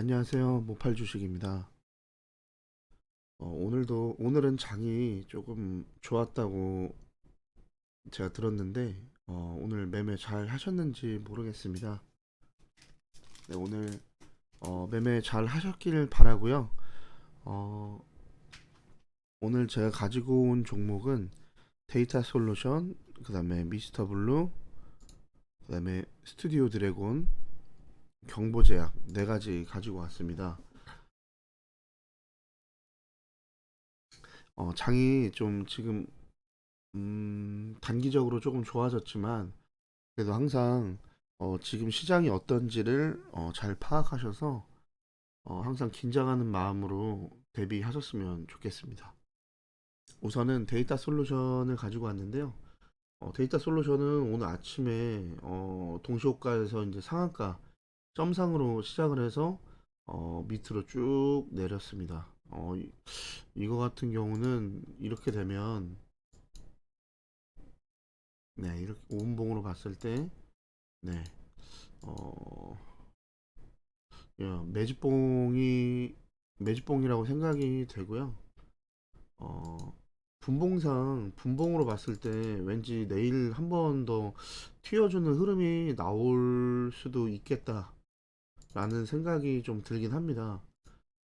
안녕하세요. 모팔 주식입니다. 어, 오늘도 오늘은 장이 조금 좋았다고 제가 들었는데 어, 오늘 매매 잘 하셨는지 모르겠습니다. 네, 오늘 어, 매매 잘 하셨길 바라고요. 어, 오늘 제가 가지고 온 종목은 데이터 솔루션, 그 다음에 미스터 블루, 그 다음에 스튜디오 드래곤, 경보제약 네 가지 가지고 왔습니다. 어, 장이 좀 지금 음, 단기적으로 조금 좋아졌지만 그래도 항상 어, 지금 시장이 어떤지를 어, 잘 파악하셔서 어, 항상 긴장하는 마음으로 대비하셨으면 좋겠습니다. 우선은 데이터 솔루션을 가지고 왔는데요. 어, 데이터 솔루션은 오늘 아침에 어, 동시호가에서 이제 상한가 점상으로 시작을 해서 어, 밑으로 쭉 내렸습니다. 어, 이, 이거 같은 경우는 이렇게 되면 네, 이렇게 오음봉으로 봤을 때 네. 어, 야, 매집봉이 매집봉이라고 생각이 되고요. 어, 분봉상 분봉으로 봤을 때 왠지 내일 한 번 더 튀어주는 흐름이 나올 수도 있겠다. 라는 생각이 좀 들긴 합니다.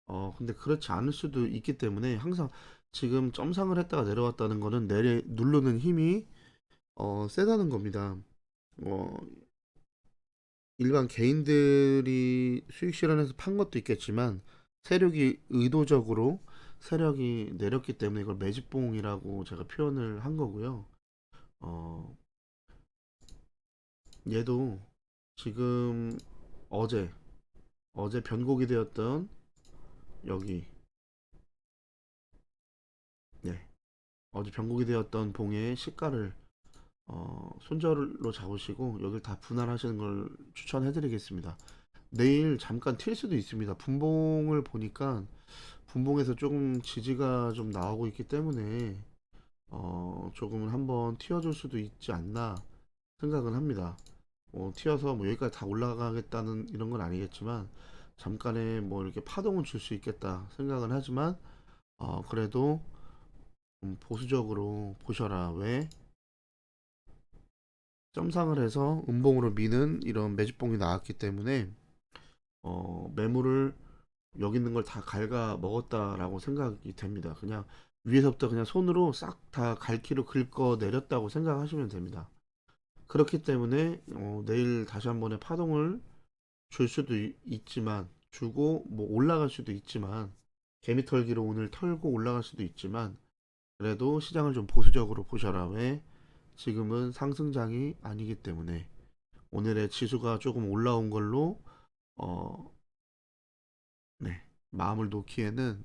어, 근데 그렇지 않을 수도 있기 때문에 항상 지금 점상을 했다가 내려왔다는 거는 내려 누르는 힘이 어, 세다는 겁니다. 어, 일반 개인들이 수익 실현해서 판 것도 있겠지만 세력이 의도적으로 세력이 내렸기 때문에 이걸 매집봉이라고 제가 표현을 한 거고요. 어, 얘도 지금 어제 어제 변곡이 되었던 여기. 네. 어제 변곡이 되었던 봉의 시가를 어, 손절로 잡으시고 여기를 다 분할하시는 걸 추천해 드리겠습니다. 내일 잠깐 튈 수도 있습니다. 분봉을 보니까 분봉에서 조금 지지가 좀 나오고 있기 때문에 어, 조금은 한번 튀어줄 수도 있지 않나 생각은 합니다 뭐 튀어서 뭐 여기까지 다 올라가겠다는 이런 건 아니겠지만 잠깐의 뭐 이렇게 파동을 줄수 있겠다 생각은 하지만 어 그래도 좀 보수적으로 보셔라. 왜? 점상을 해서 음봉으로 미는 이런 매집봉이 나왔기 때문에 어 매물을 여기 있는 걸 다 갉아 먹었다라고 생각이 됩니다. 그냥 위에서부터 그냥 손으로 싹 다 갈퀴로 긁어 내렸다고 생각하시면 됩니다 그렇기 때문에 어, 내일 다시 한 번의 파동을 줄 수도 있- 있지만 주고 뭐 올라갈 수도 있지만 개미털기로 오늘 털고 올라갈 수도 있지만 그래도 시장을 좀 보수적으로 보셔라 왜 지금은 상승장이 아니기 때문에 오늘의 지수가 조금 올라온 걸로 어, 네, 마음을 놓기에는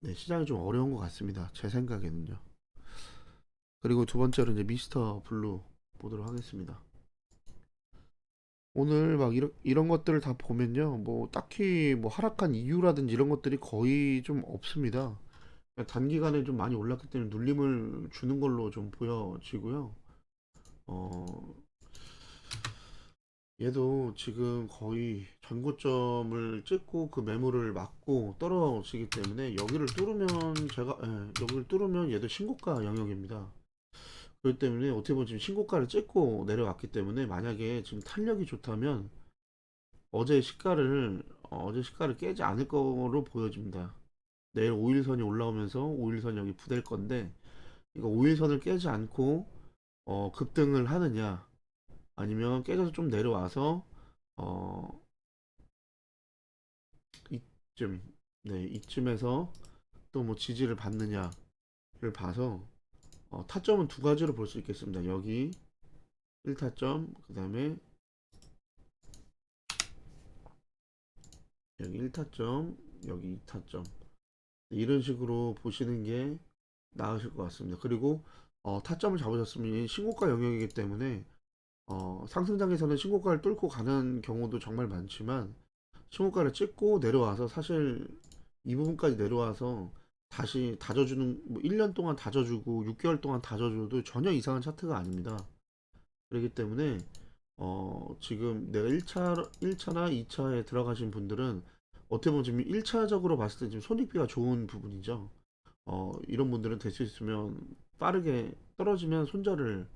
네, 시장이 좀 어려운 것 같습니다. 제 생각에는요. 그리고 두 번째로 이제 미스터 블루 보도록 하겠습니다. 오늘 막 이런, 이런 것들을 다 보면요. 뭐 딱히 뭐 하락한 이유라든지 이런 것들이 거의 좀 없습니다. 그냥 단기간에 좀 많이 올랐기 때문에 눌림을 주는 걸로 좀 보여지고요. 어, 얘도 지금 거의 전고점을 찍고 그 매물을 막고 떨어지기 때문에 여기를 뚫으면 제가 예, 여기를 뚫으면 얘도 신고가 영역입니다. 그렇기 때문에 어떻게 보면 지금 신고가를 찍고 내려왔기 때문에 만약에 지금 탄력이 좋다면 어제 시가를 어, 어제 시가를 깨지 않을 거로 보여집니다. 내일 5일선이 올라오면서 5일선 여기 부댈 건데 이거 5일선을 깨지 않고 어, 급등을 하느냐 아니면 깨져서 좀 내려와서 어, 이쯤 네 이쯤에서 또 뭐 지지를 받느냐를 봐서 어, 타점은 두 가지로 볼 수 있겠습니다. 여기 1타점, 그 다음에 여기 1타점, 여기 2타점. 이런 식으로 보시는 게 나으실 것 같습니다. 그리고 어, 타점을 잡으셨으면 이 신고가 영역이기 때문에 어, 상승장에서는 신고가를 뚫고 가는 경우도 정말 많지만 신고가를 찍고 내려와서 사실 이 부분까지 내려와서 다시 다져주는 뭐 1년 동안 다져주고 6개월 동안 다져줘도 전혀 이상한 차트가 아닙니다. 그렇기 때문에 어, 지금 내가 1차, 1차나 2차에 들어가신 분들은 어떻게 보면 지금 1차적으로 봤을 때 지금 손익비가 좋은 부분이죠. 어, 이런 분들은 될 수 있으면 빠르게 떨어지면 손절을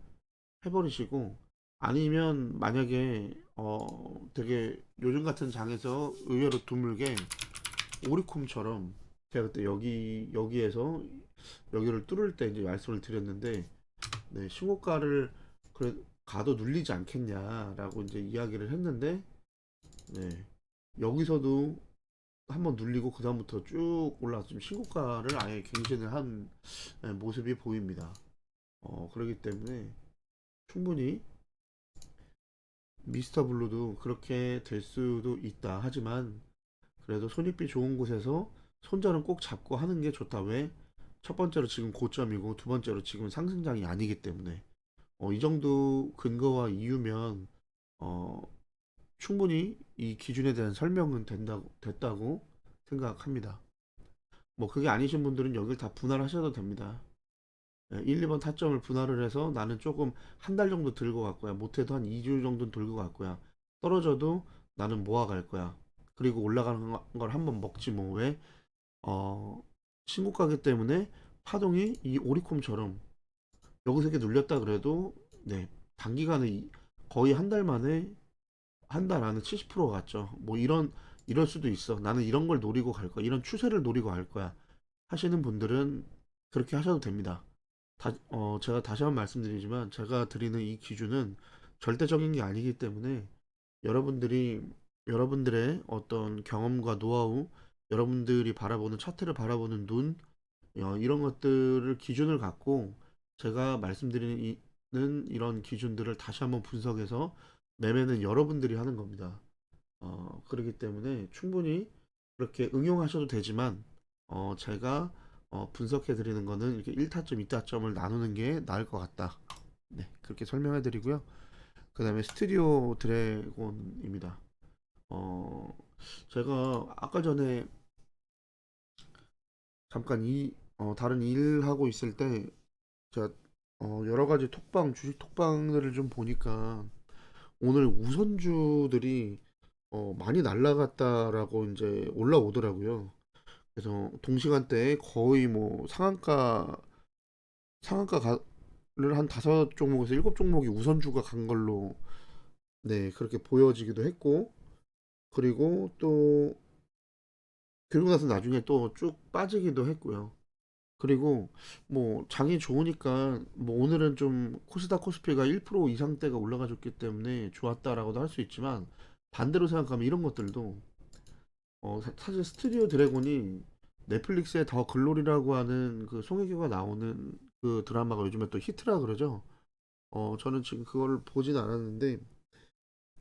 해버리시고 아니면 만약에 어, 되게 요즘 같은 장에서 의외로 드물게 오리콤처럼 제가 그때 여기 여기에서 여기를 뚫을 때 이제 말씀을 드렸는데 네, 신고가를 그래 가도 눌리지 않겠냐라고 이제 이야기를 했는데 네, 여기서도 한번 눌리고 그 다음부터 쭉 올라서 지금 신고가를 아예 갱신을 한 네, 모습이 보입니다. 어, 그렇기 때문에 충분히 미스터 블루도 그렇게 될 수도 있다. 하지만 그래도 손익비 좋은 곳에서 손절은 꼭 잡고 하는 게 좋다. 왜? 첫 번째로 지금 고점이고 두 번째로 지금 상승장이 아니기 때문에 어, 이 정도 근거와 이유면 어, 충분히 이 기준에 대한 설명은 된다고 됐다고 생각합니다. 뭐 그게 아니신 분들은 여기를 다 분할하셔도 됩니다. 예, 1, 2번 타점을 분할을 해서 나는 조금 한 달 정도 들고 갈 거야. 못해도 한 2주 정도는 들고 갈 거야. 떨어져도 나는 모아 갈 거야. 그리고 올라가는 걸 한번 먹지 뭐 왜? 어, 신고가기 때문에 파동이 이 오리콤처럼 여기서 이렇게 눌렸다 그래도 네 단기간에 이- 거의 한 달 만에 한 달 안에 70% 갔죠. 뭐 이런 이럴 수도 있어. 나는 이런 걸 노리고 갈 거야. 이런 추세를 노리고 갈 거야. 하시는 분들은 그렇게 하셔도 됩니다. 다, 어, 제가 다시 한번 말씀드리지만 제가 드리는 이 기준은 절대적인 게 아니기 때문에 여러분들이 여러분들의 어떤 경험과 노하우, 여러분들이 바라보는 차트를 바라보는 눈, 어, 이런 것들을 기준을 갖고 제가 말씀드리는 이런 기준들을 다시 한번 분석해서 매매는 여러분들이 하는 겁니다. 어, 그렇기 때문에 충분히 그렇게 응용하셔도 되지만 어, 제가 어, 분석해 드리는 거는 이렇게 1타점, 2타점을 나누는 게 나을 것 같다. 네, 그렇게 설명해 드리고요. 그 다음에 스튜디오 드래곤입니다. 어, 제가 아까 전에 잠깐 이, 어, 다른 일 하고 있을 때 제가 어, 여러 가지 톡방, 주식 톡방들을 좀 보니까 오늘 우선주들이 어, 많이 날라갔다라고 이제 올라오더라고요. 그래서 동시간대에 거의 뭐 상한가 상한가를 한 다섯 종목에서 일곱 종목이 우선주가 간 걸로 네 그렇게 보여지기도 했고 그리고 또 그리고 나서 나중에 또 쭉 빠지기도 했고요. 그리고 뭐 장이 좋으니까 뭐 오늘은 좀 코스닥 코스피가 1% 이상대가 올라가 줬기 때문에 좋았다라고도 할 수 있지만 반대로 생각하면 이런 것들도 어 사- 사실 스튜디오 드래곤이 넷플릭스의 더 글로리라고 하는 그 송혜교가 나오는 그 드라마가 요즘에 또 히트라 그러죠. 어 저는 지금 그거를 보진 않았는데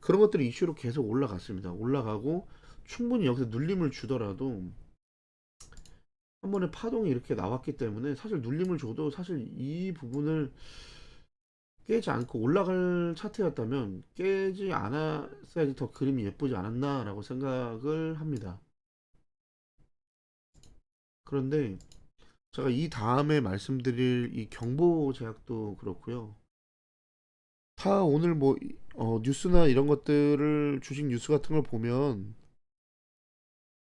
그런 것들이 이슈로 계속 올라갔습니다. 올라가고 충분히 여기서 눌림을 주더라도 한 번에 파동이 이렇게 나왔기 때문에 사실 눌림을 줘도 사실 이 부분을 깨지 않고 올라갈 차트였다면 깨지 않았어야지 더 그림이 예쁘지 않았나 라고 생각을 합니다. 그런데 제가 이 다음에 말씀드릴 이 경보 제약도 그렇고요. 다 오늘 뭐 어, 뉴스나 이런 것들을 주식 뉴스 같은 걸 보면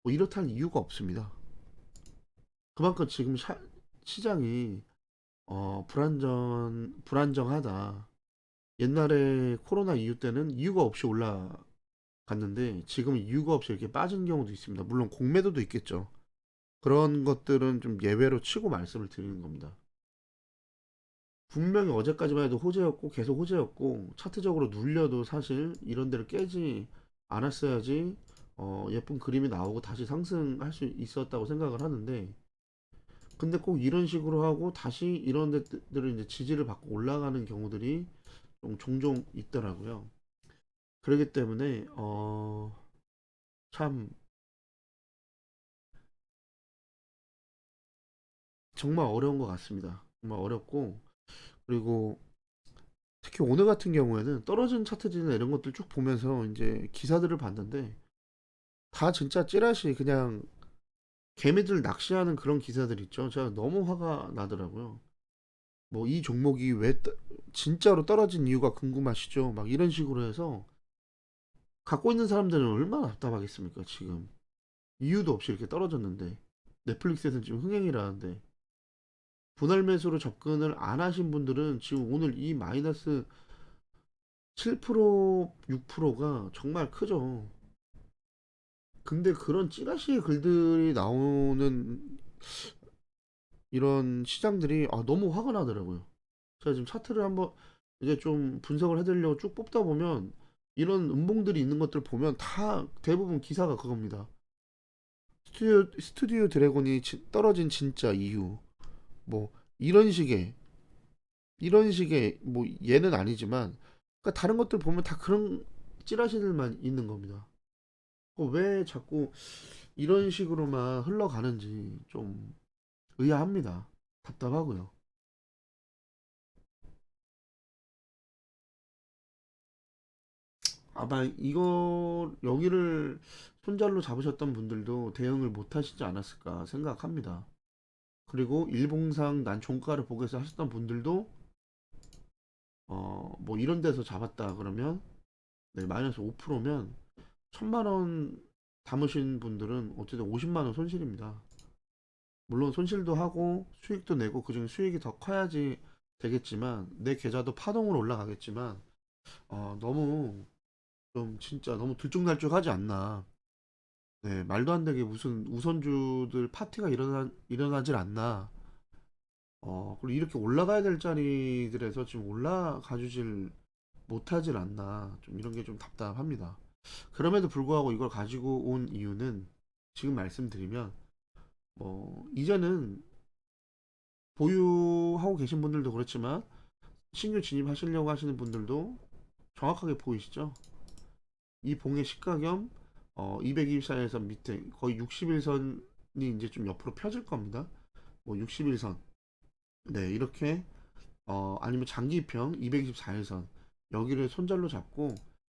뭐 이렇다 할 이유가 없습니다. 그만큼 지금 샤- 시장이 어, 불안전 불안정하다. 옛날에 코로나 이후 때는 이유가 없이 올라갔는데 지금 이유가 없이 이렇게 빠진 경우도 있습니다. 물론 공매도도 있겠죠. 그런 것들은 좀 예외로 치고 말씀을 드리는 겁니다. 분명히 어제까지만 해도 호재였고 계속 호재였고 차트적으로 눌려도 사실 이런 데를 깨지 않았어야지 어, 예쁜 그림이 나오고 다시 상승할 수 있었다고 생각을 하는데 근데 꼭 이런 식으로 하고 다시 이런 데들을 이제 지지를 받고 올라가는 경우들이 좀 종종 있더라고요. 그렇기 때문에 어, 참 정말 어려운 것 같습니다. 정말 어렵고 그리고 특히 오늘 같은 경우에는 떨어진 차트지나 이런 것들 쭉 보면서 이제 기사들을 봤는데 다 진짜 찌라시 그냥 개미들 낚시하는 그런 기사들 있죠. 제가 너무 화가 나더라고요. 뭐 이 종목이 왜 떠- 진짜로 떨어진 이유가 궁금하시죠? 막 이런 식으로 해서 갖고 있는 사람들은 얼마나 답답하겠습니까? 지금 이유도 없이 이렇게 떨어졌는데 넷플릭스에서는 지금 흥행이라는데 분할 매수로 접근을 안 하신 분들은 지금 오늘 이 마이너스 7% 6%가 정말 크죠. 근데 그런 찌라시의 글들이 나오는 이런 시장들이 아, 너무 화가 나더라고요. 제가 지금 차트를 한번 이제 좀 분석을 해드리려고 쭉 뽑다 보면 이런 음봉들이 있는 것들 보면 다 대부분 기사가 그겁니다. 스튜디오, 스튜디오 드래곤이 지- 떨어진 진짜 이유. 뭐 이런 식의 이런 식의 뭐 얘는 아니지만 그러니까 다른 것들 보면 다 그런 찌라시들만 있는 겁니다. 어, 왜 자꾸 이런 식으로만 흘러가는지 좀 의아합니다. 답답하고요. 아마 이거 여기를 손잘로 잡으셨던 분들도 대응을 못 하시지 않았을까 생각합니다. 그리고 일봉상 난 종가를 보고 해서 하셨던 분들도 어 뭐 이런 데서 잡았다 그러면 네, 마이너스 5%면 천만 원 담으신 분들은 어쨌든 50만 원 손실입니다. 물론 손실도 하고 수익도 내고 그중에 수익이 더 커야지 되겠지만 내 계좌도 파동으로 올라가겠지만 어, 너무 좀 진짜 너무 들쭉날쭉하지 않나. 네, 말도 안 되게 무슨 우선주들 파티가 일어나 일어나질 않나. 어, 그리고 이렇게 올라가야 될 자리들에서 지금 올라가 주질 못하질 않나. 좀 이런 게 좀 답답합니다. 그럼에도 불구하고 이걸 가지고 온 이유는 지금 말씀드리면 뭐 이제는 보유하고 계신 분들도 그렇지만 신규 진입하시려고 하시는 분들도 정확하게 보이시죠? 이 봉의 시가 겸 어, 224에서 밑에 거의 61선이 이제 좀 옆으로 펴질 겁니다. 뭐 61선. 네, 이렇게 어, 아니면 장기평 224일선 여기를 손절로 잡고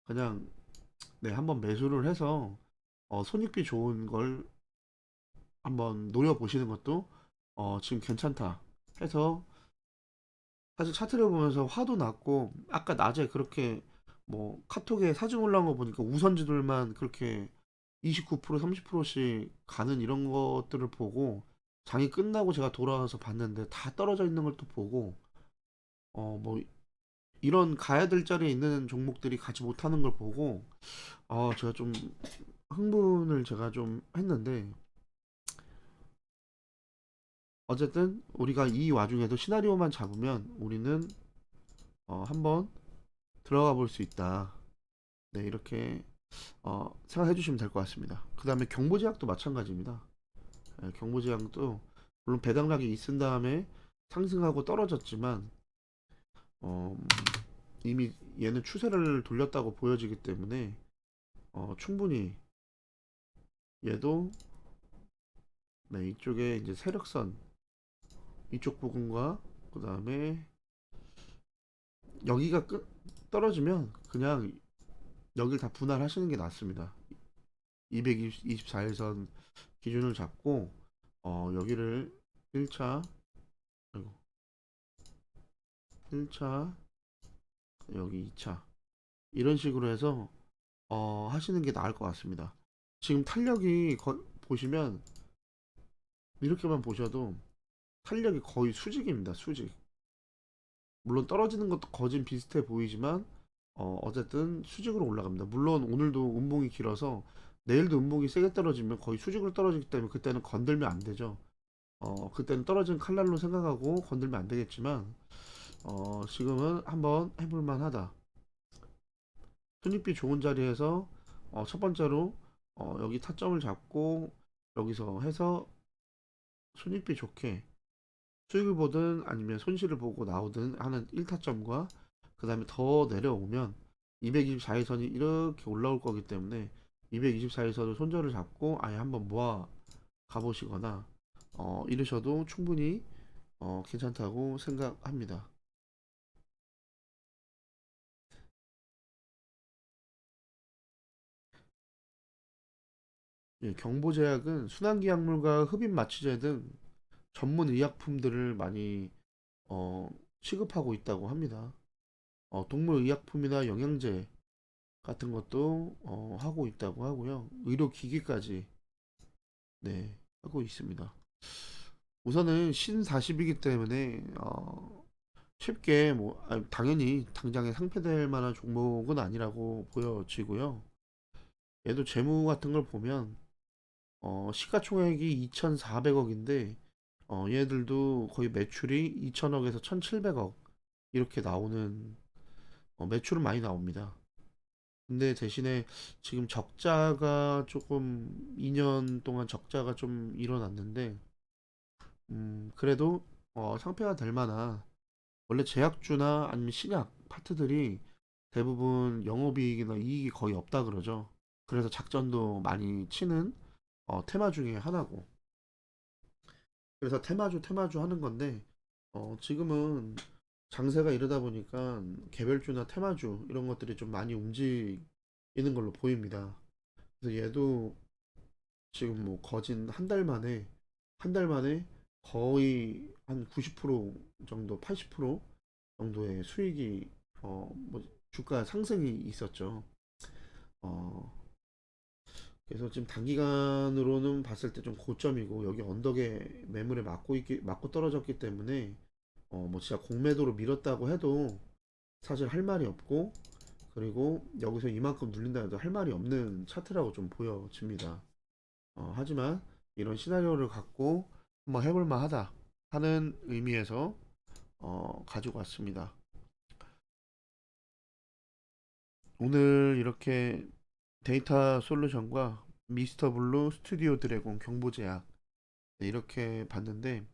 그냥 네, 한번 매수를 해서 어, 손익비 좋은 걸 한번 노려보시는 것도 어, 지금 괜찮다 해서 사실 차트를 보면서 화도 났고 아까 낮에 그렇게 뭐 카톡에 사진 올라온 거 보니까 우선주들만 그렇게 29% 30%씩 가는 이런 것들을 보고 장이 끝나고 제가 돌아와서 봤는데 다 떨어져 있는 걸 또 보고 어 뭐 이런 가야 될 자리에 있는 종목들이 가지 못하는 걸 보고 어 제가 좀 흥분을 제가 좀 했는데 어쨌든 우리가 이 와중에도 시나리오만 잡으면 우리는 어 한번 들어가 볼 수 있다. 네, 이렇게 어, 생각해 주시면 될 것 같습니다. 그 다음에 경보제약도 마찬가지입니다. 네, 경보제약도 물론 배당락이 있은 다음에 상승하고 떨어졌지만 어, 이미 얘는 추세를 돌렸다고 보여지기 때문에 어, 충분히 얘도 네, 이쪽에 이제 세력선 이쪽 부분과 그 다음에 여기가 끝 떨어지면 그냥 여길 다 분할하시는 게 낫습니다. 224일선 기준을 잡고 어, 여기를 1차 아이고 1차 여기 2차 이런 식으로 해서 어, 하시는 게 나을 것 같습니다. 지금 탄력이 거- 보시면 이렇게만 보셔도 탄력이 거의 수직입니다. 수직. 물론 떨어지는 것도 거진 비슷해 보이지만 어, 어쨌든 수직으로 올라갑니다. 물론 오늘도 음봉이 길어서 내일도 음봉이 세게 떨어지면 거의 수직으로 떨어지기 때문에 그때는 건들면 안 되죠. 어, 그때는 떨어진 칼날로 생각하고 건들면 안 되겠지만 어, 지금은 한번 해볼 만 하다. 손익비 좋은 자리에서 어, 첫 번째로 어, 여기 타점을 잡고 여기서 해서 손익비 좋게 수익을 보든 아니면 손실을 보고 나오든 하는 1타점과 그 다음에 더 내려오면 224일선이 이렇게 올라올 거기 때문에 224일선을 손절을 잡고 아예 한번 모아 가보시거나 어, 이러셔도 충분히 어, 괜찮다고 생각합니다. 예, 경보제약은 순환기약물과 흡입 마취제 등 전문 의약품들을 많이 어, 취급하고 있다고 합니다. 어, 동물 의약품이나 영양제 같은 것도 어, 하고 있다고 하고요. 의료 기기까지 네, 하고 있습니다. 우선은 신 40이기 때문에 어, 쉽게 뭐 아, 당연히 당장에 상폐될 만한 종목은 아니라고 보여지고요. 얘도 재무 같은 걸 보면 어, 시가총액이 2,400억인데 어, 얘들도 거의 매출이 2,000억에서 1,700억 이렇게 나오는 어, 매출은 많이 나옵니다. 근데 대신에 지금 적자가 조금 2년 동안 적자가 좀 일어났는데 음, 그래도 어, 상폐가 될 만한 원래 제약주나 아니면 신약 파트들이 대부분 영업이익이나 이익이 거의 없다 그러죠. 그래서 작전도 많이 치는 어, 테마 중에 하나고. 그래서 테마주 테마주 하는 건데 어, 지금은 장세가 이러다 보니까 개별주나 테마주 이런 것들이 좀 많이 움직이는 걸로 보입니다. 그래서 얘도 지금 뭐 거진 한 달 만에 한 달 만에 거의 한 90% 정도 80% 정도의 수익이 어 뭐 주가 상승이 있었죠. 어 그래서 지금 단기간으로는 봤을 때 좀 고점이고 여기 언덕에 매물에 맞고 있기 맞고 떨어졌기 때문에 어 뭐 진짜 공매도로 밀었다고 해도 사실 할 말이 없고 그리고 여기서 이만큼 눌린다 해도 할 말이 없는 차트라고 좀 보여집니다. 어, 하지만 이런 시나리오를 갖고 한번 해볼 만 하다 하는 의미에서 어, 가지고 왔습니다. 오늘 이렇게 데이터 솔루션과 미스터 블루 스튜디오 드래곤 경보제약 네, 이렇게 봤는데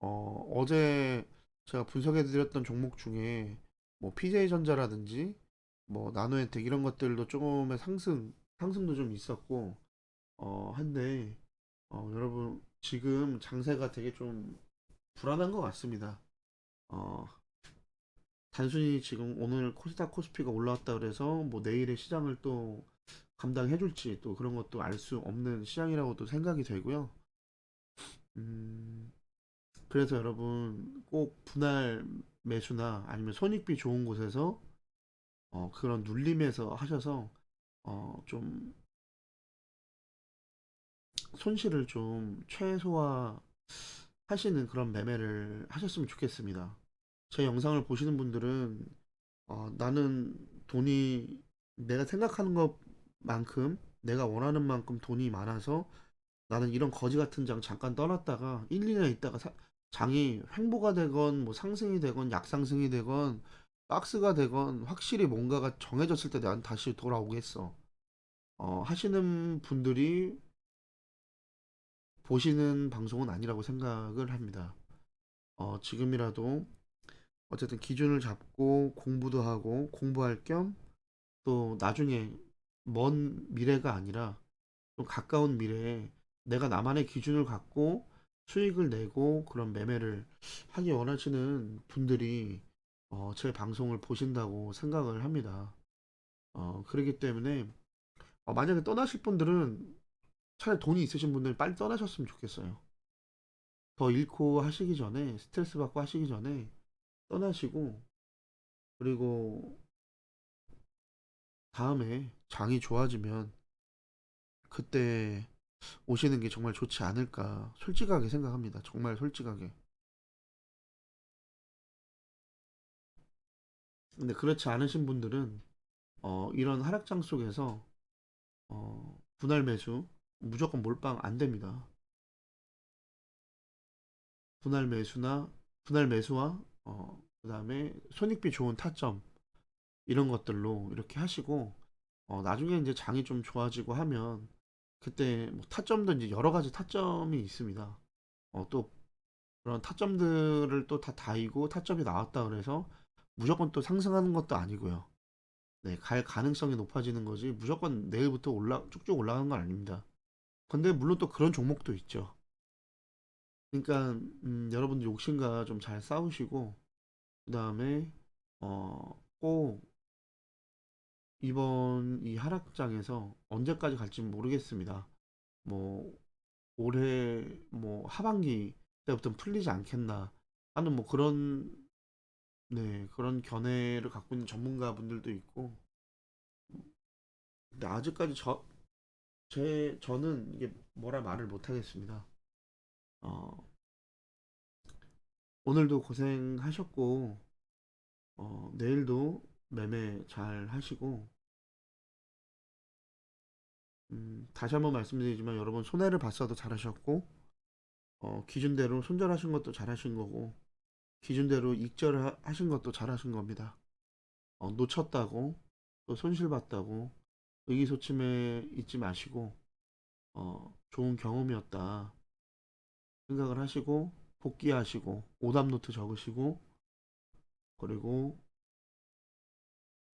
어, 어제 제가 분석해 드렸던 종목 중에 뭐 PJ전자라든지 뭐 나노엔텍 이런 것들도 조금의 상승 상승도 좀 있었고 어, 한데 어, 여러분 지금 장세가 되게 좀 불안한 것 같습니다. 어, 단순히 지금 오늘 코스닥 코스피가 올라왔다 그래서 뭐 내일의 시장을 또 감당해 줄지 또 그런 것도 알 수 없는 시장이라고도 생각이 되고요. 음, 그래서 여러분 꼭 분할 매수나 아니면 손익비 좋은 곳에서 어, 그런 눌림에서 하셔서 어, 좀 손실을 좀 최소화 하시는 그런 매매를 하셨으면 좋겠습니다. 제 영상을 보시는 분들은 어, 나는 돈이 내가 생각하는 것 만큼 내가 원하는 만큼 돈이 많아서 나는 이런 거지 같은 장 잠깐 떠났다가 1, 2년 있다가 사- 장이 횡보가 되건 뭐 상승이 되건 약상승이 되건 박스가 되건 확실히 뭔가가 정해졌을 때 난 다시 돌아오겠어. 어, 하시는 분들이 보시는 방송은 아니라고 생각을 합니다. 어, 지금이라도 어쨌든 기준을 잡고 공부도 하고 공부할 겸 또 나중에 먼 미래가 아니라 좀 가까운 미래에 내가 나만의 기준을 갖고 수익을 내고 그런 매매를 하기 원하시는 분들이 어, 제 방송을 보신다고 생각을 합니다. 어, 그렇기 때문에 어, 만약에 떠나실 분들은 차라리 돈이 있으신 분들 빨리 떠나셨으면 좋겠어요. 더 잃고 하시기 전에 스트레스 받고 하시기 전에 떠나시고 그리고 다음에 장이 좋아지면 그때 오시는 게 정말 좋지 않을까 솔직하게 생각합니다. 정말 솔직하게. 근데 그렇지 않으신 분들은 어, 이런 하락장 속에서 어, 분할 매수 무조건 몰빵 안 됩니다. 분할 매수나 분할 매수와 어, 그다음에 손익비 좋은 타점 이런 것들로 이렇게 하시고 어, 나중에 이제 장이 좀 좋아지고 하면 그때 뭐 타점도 이제 여러 가지 타점이 있습니다. 어, 또 그런 타점들을 또 다 다이고 타점이 나왔다 그래서 무조건 또 상승하는 것도 아니고요. 네, 갈 가능성이 높아지는 거지 무조건 내일부터 올라 쭉쭉 올라가는 건 아닙니다. 근데 물론 또 그런 종목도 있죠. 그러니까 음, 여러분들 욕심과 좀 잘 싸우시고 그 다음에 어, 꼭 이번 이 하락장에서 언제까지 갈지 모르겠습니다. 뭐 올해 뭐 하반기 때부터 풀리지 않겠나 하는 뭐 그런 네, 그런 견해를 갖고 있는 전문가분들도 있고, 근데 아직까지 저, 제, 저는 이게 뭐라 말을 못 하겠습니다. 어, 오늘도 고생하셨고, 어, 내일도 매매 잘 하시고, 음, 다시 한번 말씀드리지만 여러분 손해를 봤어도 잘하셨고, 어, 기준대로 손절하신 것도 잘하신 거고, 기준대로 익절을 하신 것도 잘하신 겁니다. 어, 놓쳤다고, 또 손실 봤다고, 의기소침해 있지 마시고, 어, 좋은 경험이었다 생각을 하시고, 복귀하시고, 오답노트 적으시고, 그리고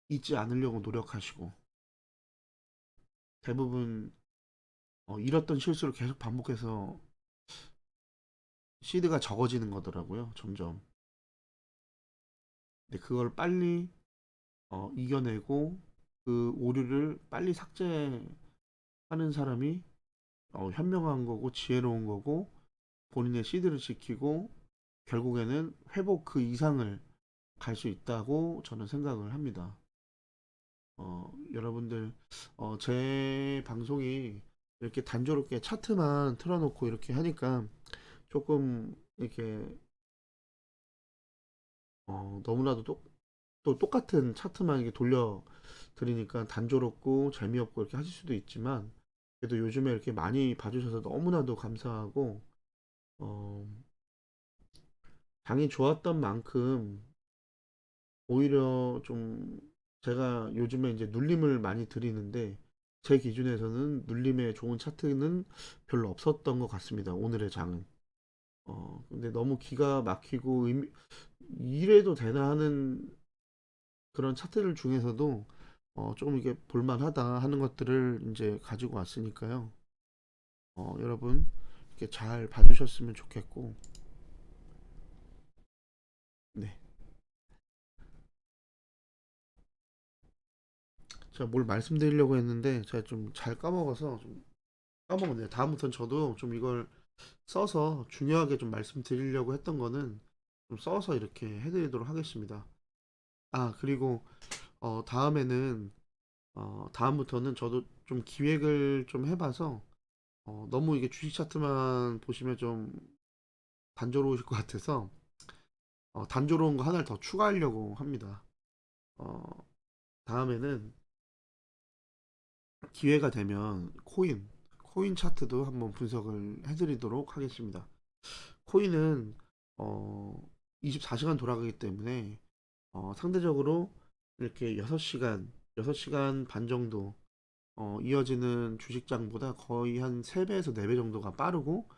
잊지 않으려고 노력하시고, 대부분 어, 잃었던 실수를 계속 반복해서 시드가 적어지는 거더라고요, 점점. 근데 그걸 빨리 어, 이겨내고 그 오류를 빨리 삭제하는 사람이 어, 현명한 거고 지혜로운 거고 본인의 시드를 지키고 결국에는 회복 그 이상을 갈 수 있다고 저는 생각을 합니다. 어, 여러분들 어, 제 방송이 이렇게 단조롭게 차트만 틀어놓고 이렇게 하니까 조금 이렇게 어, 너무나도 또, 또 똑같은 차트만 이렇게 돌려 드리니까 단조롭고 재미없고 이렇게 하실 수도 있지만 그래도 요즘에 이렇게 많이 봐주셔서 너무나도 감사하고 어, 장이 좋았던 만큼 오히려 좀 제가 요즘에 이제 눌림을 많이 드리는데 제 기준에서는 눌림에 좋은 차트는 별로 없었던 것 같습니다. 오늘의 장은. 어, 근데 너무 기가 막히고 의미, 이래도 되나 하는 그런 차트들 중에서도 어, 조금 이게 볼만하다 하는 것들을 이제 가지고 왔으니까요. 어, 여러분 이렇게 잘 봐주셨으면 좋겠고, 네. 제가 뭘 말씀드리려고 했는데 제가 좀 잘 까먹어서 좀 까먹었네요. 다음부터는 저도 좀 이걸 써서 중요하게 좀 말씀드리려고 했던 거는 좀 써서 이렇게 해드리도록 하겠습니다. 아, 그리고 어, 다음에는 어, 다음부터는 저도 좀 기획을 좀 해봐서 어, 너무 이게 주식 차트만 보시면 좀 단조로우실 것 같아서 어, 단조로운 거 하나를 더 추가하려고 합니다. 어, 다음에는 기회가 되면 코인, 코인 차트도 한번 분석을 해드리도록 하겠습니다. 코인은 어, 24시간 돌아가기 때문에 어, 상대적으로 이렇게 6시간, 6시간 반 정도 어, 이어지는 주식장보다 거의 한 3배에서 4배 정도가 빠르고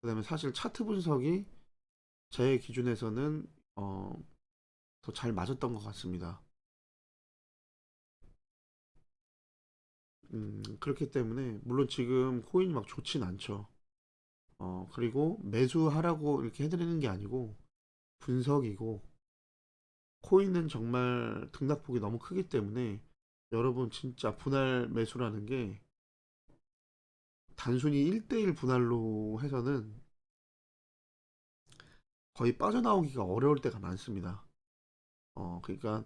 그 다음에 사실 차트 분석이 제 기준에서는 어, 더 잘 맞았던 것 같습니다. 음, 그렇기 때문에 물론 지금 코인이 막 좋진 않죠. 어, 그리고 매수하라고 이렇게 해드리는 게 아니고 분석이고 코인은 정말 등락폭이 너무 크기 때문에 여러분 진짜 분할 매수라는 게 단순히 1대1 분할로 해서는 거의 빠져나오기가 어려울 때가 많습니다. 어, 그러니까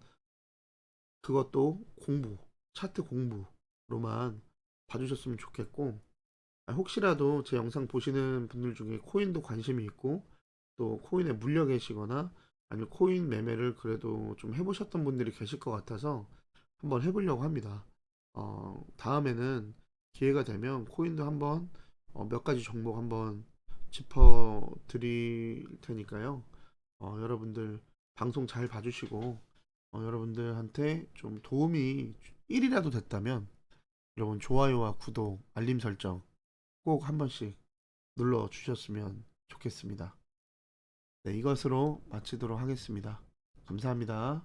그것도 공부, 차트 공부 로만 봐주셨으면 좋겠고 아, 혹시라도 제 영상 보시는 분들 중에 코인도 관심이 있고 또 코인에 물려 계시거나 아니면 코인 매매를 그래도 좀 해보셨던 분들이 계실 것 같아서 한번 해보려고 합니다. 어, 다음에는 기회가 되면 코인도 한번 어, 몇 가지 종목 한번 짚어 드릴 테니까요. 어, 여러분들 방송 잘 봐주시고 어, 여러분들한테 좀 도움이 1이라도 됐다면 여러분 좋아요와 구독, 알림 설정 꼭 한 번씩 눌러 주셨으면 좋겠습니다. 네, 이것으로 마치도록 하겠습니다. 감사합니다.